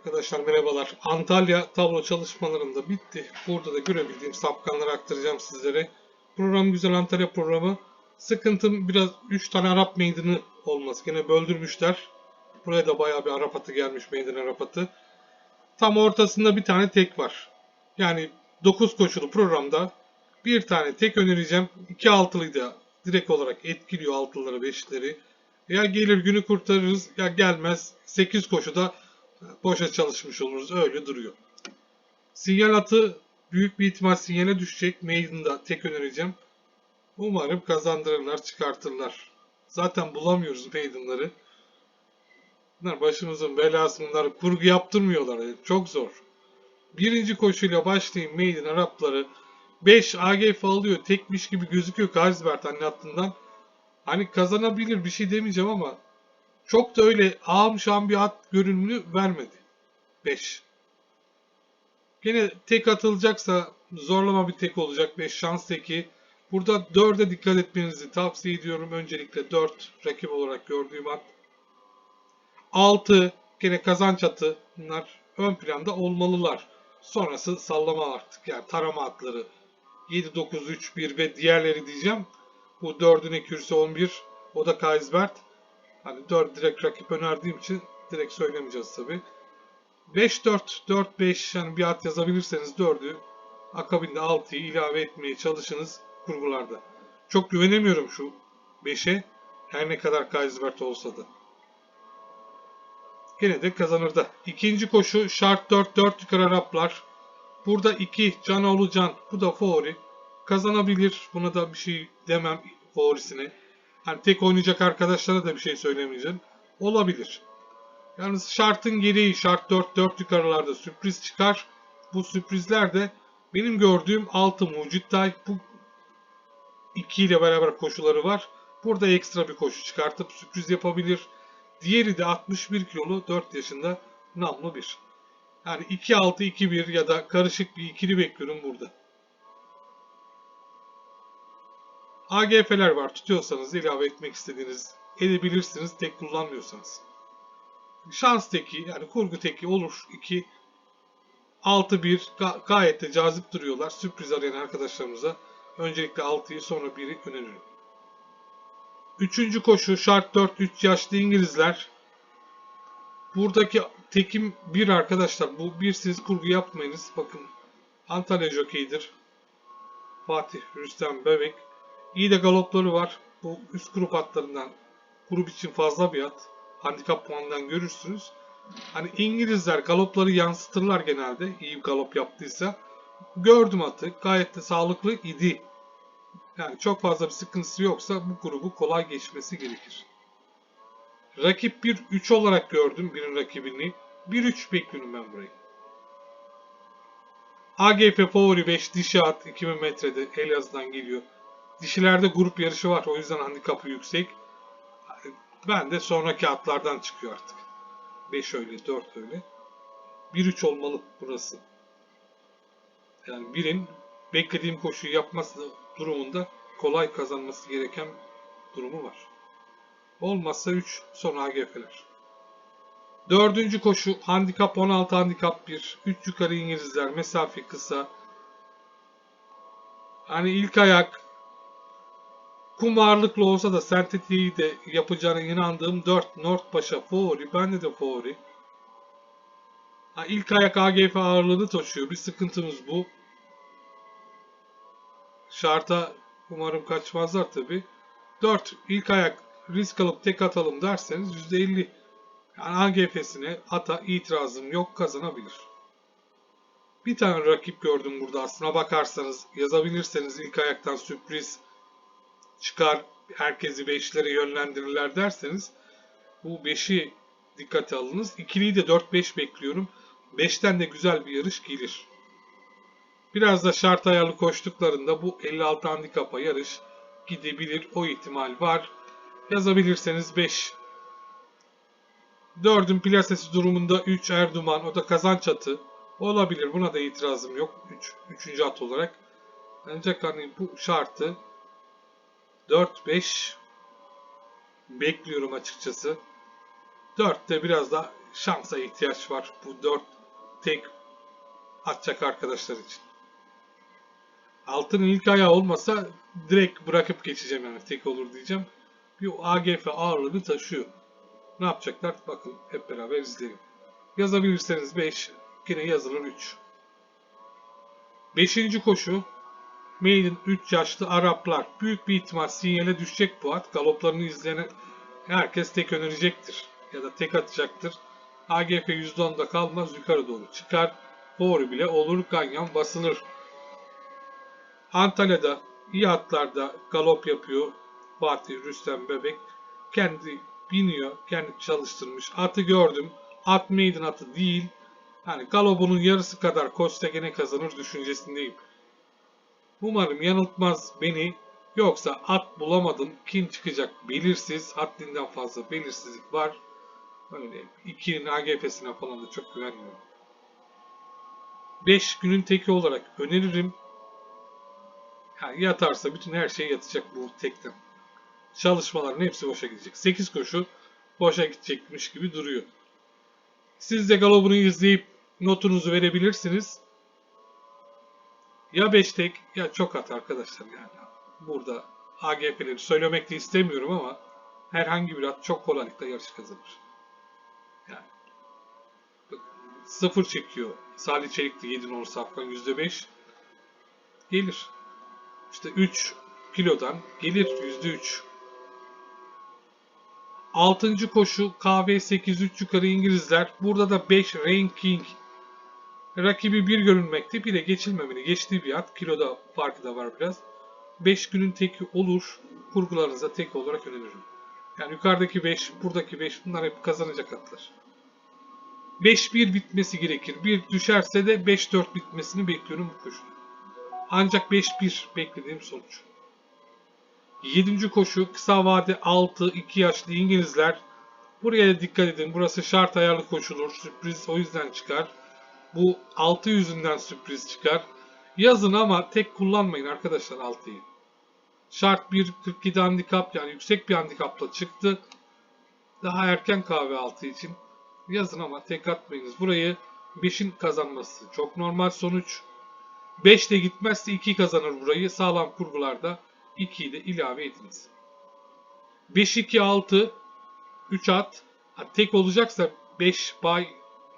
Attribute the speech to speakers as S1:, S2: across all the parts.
S1: Arkadaşlar merhabalar. Antalya tablo çalışmalarında bitti. Burada da görebildiğim sapkanları aktaracağım sizlere. Program güzel Antalya programı. Sıkıntım biraz 3 tane Arap meydanı olması. Gene böldürmüşler. Buraya da bayağı bir Arap atı gelmiş meydan Arap atı. Tam ortasında bir tane tek var. Yani 9 koşulu programda bir tane tek önereceğim. 2 altılıyı da direkt olarak etkiliyor altıları beşleri. Ya gelir günü kurtarırız ya gelmez 8 koşuda boşa çalışmış oluruz. Öyle duruyor. Sinyal atı büyük bir ihtimal sinyale düşecek. Maiden'da tek önereceğim. Umarım kazandırırlar, çıkartırlar. Zaten bulamıyoruz Maiden'ları. Bunlar başımızın belası bunlar. Kurgu yaptırmıyorlar. Yani çok zor. Birinci koşuyla başlayayım Maiden Arapları. 5 AGF alıyor. Tekmiş gibi gözüküyor Karsbert anne hattından. Hani kazanabilir bir şey demeyeceğim ama çok da öyle ağam şam bir at görünümünü vermedi. 5. Gene tek atılacaksa zorlama bir tek olacak. 5 şans teki. Burada 4'e dikkat etmenizi tavsiye ediyorum. Öncelikle 4 rakip olarak gördüğüm at. 6 gene kazanç atı. Bunlar ön planda olmalılar. Sonrası sallama artık. Yani tarama atları. 7, 9, 3, 1 ve diğerleri diyeceğim. Bu 4'ün ekürüsü 11. O da Kaisbert. Hani 4 direkt rakip önerdiğim için direkt söylemeyeceğiz tabi. 5-4, 4-5 yani bir at yazabilirseniz 4'ü akabinde 6'yı ilave etmeye çalışınız kurgularda. Çok güvenemiyorum şu 5'e. Her ne kadar Kaisbert olsa da. Gene de kazanır da. İkinci koşu şart 4-4 yukarı Araplar. Burada 2 Canoğlu Can. Bu da favori. Kazanabilir. Buna da bir şey demem favorisine. Hani tek oynayacak arkadaşlara da bir şey söylemeyeceğim. Olabilir. Yalnız şartın gereği şart 4-4 yukarılarda sürpriz çıkar. Bu sürprizler de benim gördüğüm 6 Mucit Tay. Bu 2 ile beraber koşuları var. Burada ekstra bir koşu çıkartıp sürpriz yapabilir. Diğeri de 61 kilolu 4 yaşında namlu bir. Yani 2-6-2-1 ya da karışık bir ikili bekliyorum burada. AGF'ler var. Tutuyorsanız ilave etmek istediğiniz edebilirsiniz tek kullanmıyorsanız. Şans teki yani kurgu teki olur. 2 6-1 ga- gayet de cazip duruyorlar. Sürpriz arayan arkadaşlarımıza öncelikle 6'yı sonra 1'i öneririm. Üçüncü koşu şart 4-3 yaşlı İngilizler. Buradaki tekim bir arkadaşlar. Bu bir siz kurgu yapmayınız. Bakın Antalya Jockey'dir. Fatih Rüstem Bebek. İyi de galopları var. Bu üst grup atlarından grup için fazla bir at. Handikap puanından görürsünüz. Hani İngilizler galopları yansıtırlar genelde. İyi bir galop yaptıysa. Gördüm atı. Gayet de sağlıklı idi. Yani çok fazla bir sıkıntısı yoksa bu grubu kolay geçmesi gerekir. Rakip 1-3 olarak gördüm birin rakibini. 1-3 bekliyorum ben burayı. AGF favori 5 dişi at 2000 metrede Elazığ'dan geliyor. Dişilerde grup yarışı var o yüzden handikapı yüksek. Ben de sonraki atlardan çıkıyor artık. 5 öyle 4 öyle. 1-3 olmalı burası. Yani birin beklediğim koşuyu yapması durumunda kolay kazanması gereken durumu var. Olmazsa 3 son AGF'ler. Dördüncü koşu handikap 16 handikap 1. 3 yukarı İngilizler mesafe kısa. Hani ilk ayak kum ağırlıklı olsa da sentetiği de yapacağına inandığım 4 North Paşa favori. Bende de favori. Ha, ilk ayak AGF ağırlığını taşıyor. Bir sıkıntımız bu. Şarta umarım kaçmazlar tabi. 4 ilk ayak risk alıp tek atalım derseniz %50 yani AGF'sine ata itirazım yok kazanabilir. Bir tane rakip gördüm burada aslına bakarsanız yazabilirseniz ilk ayaktan sürpriz çıkar herkesi 5'lere yönlendirirler derseniz bu 5'i dikkate alınız. İkiliyi de 4-5 bekliyorum. 5'ten de güzel bir yarış gelir. Biraz da şart ayarlı koştuklarında bu 56 handikapa yarış gidebilir. O ihtimal var. Yazabilirseniz 5. 4'ün plasesi durumunda 3 Erduman. O da kazanç atı. Olabilir. Buna da itirazım yok. 3. 3. at olarak. Ancak hani bu şartı 4-5 bekliyorum açıkçası. 4'te biraz da şansa ihtiyaç var. Bu 4 tek atacak arkadaşlar için. Altının ilk ayağı olmasa direkt bırakıp geçeceğim yani tek olur diyeceğim. Bir AGF ağırlığını taşıyor. Ne yapacaklar? Bakın hep beraber izleyelim. Yazabilirseniz 5, yine yazılır 3. Beşinci koşu Maiden 3 yaşlı Araplar. Büyük bir ihtimal sinyale düşecek bu at. Galoplarını izleyen herkes tek önerecektir. Ya da tek atacaktır. AGF %10'da kalmaz yukarı doğru çıkar. Doğru bile olur. Ganyan basılır. Antalya'da iyi atlarda galop yapıyor. Fatih Rüstem Bebek. Kendi biniyor. Kendi çalıştırmış. Atı gördüm. At maiden atı değil. Hani galobunun yarısı kadar koşsa gene kazanır düşüncesindeyim. Umarım yanıltmaz beni. Yoksa at bulamadım. Kim çıkacak belirsiz. Haddinden fazla belirsizlik var. Öyle 2'nin AGF'sine falan da çok güvenmiyorum. 5 günün teki olarak öneririm. Yani yatarsa bütün her şey yatacak bu tekten. Çalışmaların hepsi boşa gidecek. 8 koşu boşa gidecekmiş gibi duruyor. Siz de galobunu izleyip notunuzu verebilirsiniz. Ya 5 tek ya çok at arkadaşlar yani. Burada AGP'leri söylemek de istemiyorum ama herhangi bir at çok kolaylıkla yarış kazanır. Yani sıfır çekiyor. Salih Çelik de 7 nolu safkan %5 gelir. İşte 3 kilodan gelir %3. Altıncı koşu KV 8-3 yukarı İngilizler. Burada da 5 ranking rakibi bir görünmekte. Bir de geçilmemeli. Geçtiği bir at. Kiloda farkı da var biraz. 5 günün teki olur. Kurgularınıza tek olarak öneririm. Yani yukarıdaki 5, buradaki 5 bunlar hep kazanacak atlar. 5-1 bitmesi gerekir. Bir düşerse de 5-4 bitmesini bekliyorum bu koşu. Ancak 5-1 beklediğim sonuç. 7. koşu kısa vade 6-2 yaşlı İngilizler. Buraya da dikkat edin. Burası şart ayarlı koşulur. Sürpriz o yüzden çıkar. Bu 6 yüzünden sürpriz çıkar. Yazın ama tek kullanmayın arkadaşlar 6'yı. Şart 1 47 handikap yani yüksek bir handikapla çıktı. Daha erken kahve 6 için. Yazın ama tek atmayınız. Burayı 5'in kazanması çok normal sonuç. 5 de gitmezse 2 kazanır burayı. Sağlam kurgularda 2'yi de ilave ediniz. 5-2-6 3 at. Tek olacaksa 5 bay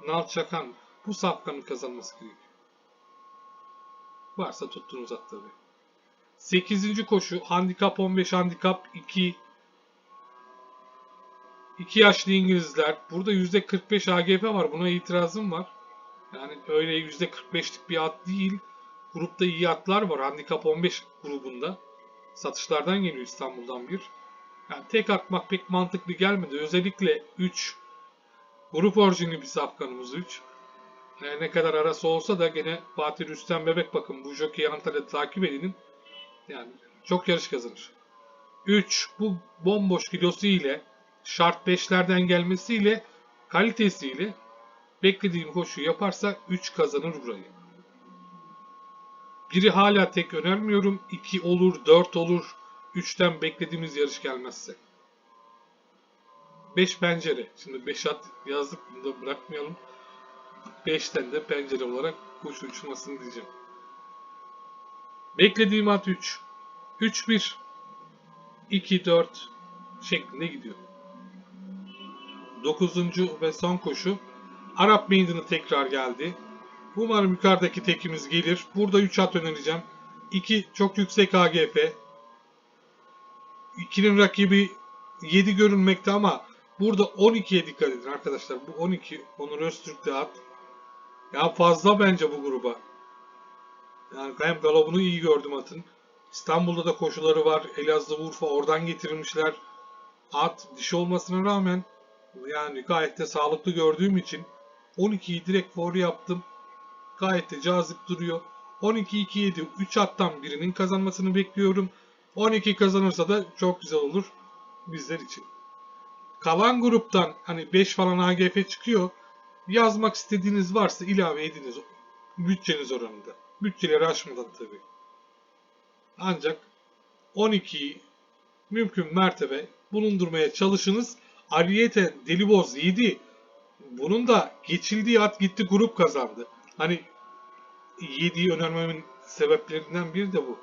S1: nal çakan bu safkanın kazanması gerekiyor. Varsa tuttuğunuz at tabi. 8. koşu handikap 15 handikap 2 2 yaşlı İngilizler. Burada %45 AGP var. Buna itirazım var. Yani öyle %45'lik bir at değil. Grupta iyi atlar var. Handikap 15 grubunda. Satışlardan geliyor İstanbul'dan bir. Yani tek atmak pek mantıklı gelmedi. Özellikle 3 grup orijinli bir safkanımız 3. Ne kadar arası olsa da gene Fatih Rüstem Bebek bakın bu jockey'i Antalya'da takip edin. Yani çok yarış kazanır. 3 bu bomboş kilosu ile şart 5'lerden gelmesiyle kalitesiyle beklediğim koşu yaparsa 3 kazanır burayı. Biri hala tek önermiyorum. 2 olur, 4 olur. 3'ten beklediğimiz yarış gelmezse. 5 pencere. Şimdi 5 at yazdık bunu da bırakmayalım. 5'ten de pencere olarak kuş uçmasını diyeceğim. Beklediğim at 3. 3-1. 2-4 şeklinde gidiyor. 9. ve son koşu. Arap Maiden'ı tekrar geldi. Umarım yukarıdaki tekimiz gelir. Burada 3 at önereceğim. 2 çok yüksek AGP. 2'nin rakibi 7 görünmekte ama burada 12'ye dikkat edin arkadaşlar. Bu 12 Onur Öztürk'te at. Ya fazla bence bu gruba. Yani hem galobunu iyi gördüm atın. İstanbul'da da koşuları var. Elazığ, Urfa oradan getirilmişler. At dişi olmasına rağmen yani gayet de sağlıklı gördüğüm için 12'yi direkt favori yaptım. Gayet de cazip duruyor. 12-2-7 3 attan birinin kazanmasını bekliyorum. 12 kazanırsa da çok güzel olur bizler için. Kalan gruptan hani 5 falan AGF çıkıyor. Yazmak istediğiniz varsa ilave ediniz bütçeniz oranında. Bütçeleri aşmadan tabi. Ancak 12'yi mümkün mertebe bulundurmaya çalışınız. Ariyete Deliboz 7 bunun da geçildiği at gitti grup kazandı. Hani 7'yi önermemin sebeplerinden biri de bu.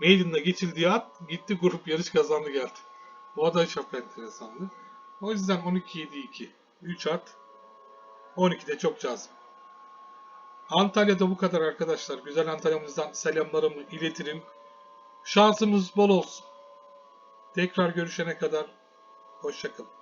S1: Maiden'da geçildiği at gitti grup yarış kazandı geldi. Bu da çok enteresandı. O yüzden 12-7-2. 3 at. 12 de çok cazip. Antalya'da bu kadar arkadaşlar. Güzel Antalya'mızdan selamlarımı iletirim. Şansımız bol olsun. Tekrar görüşene kadar hoşçakalın.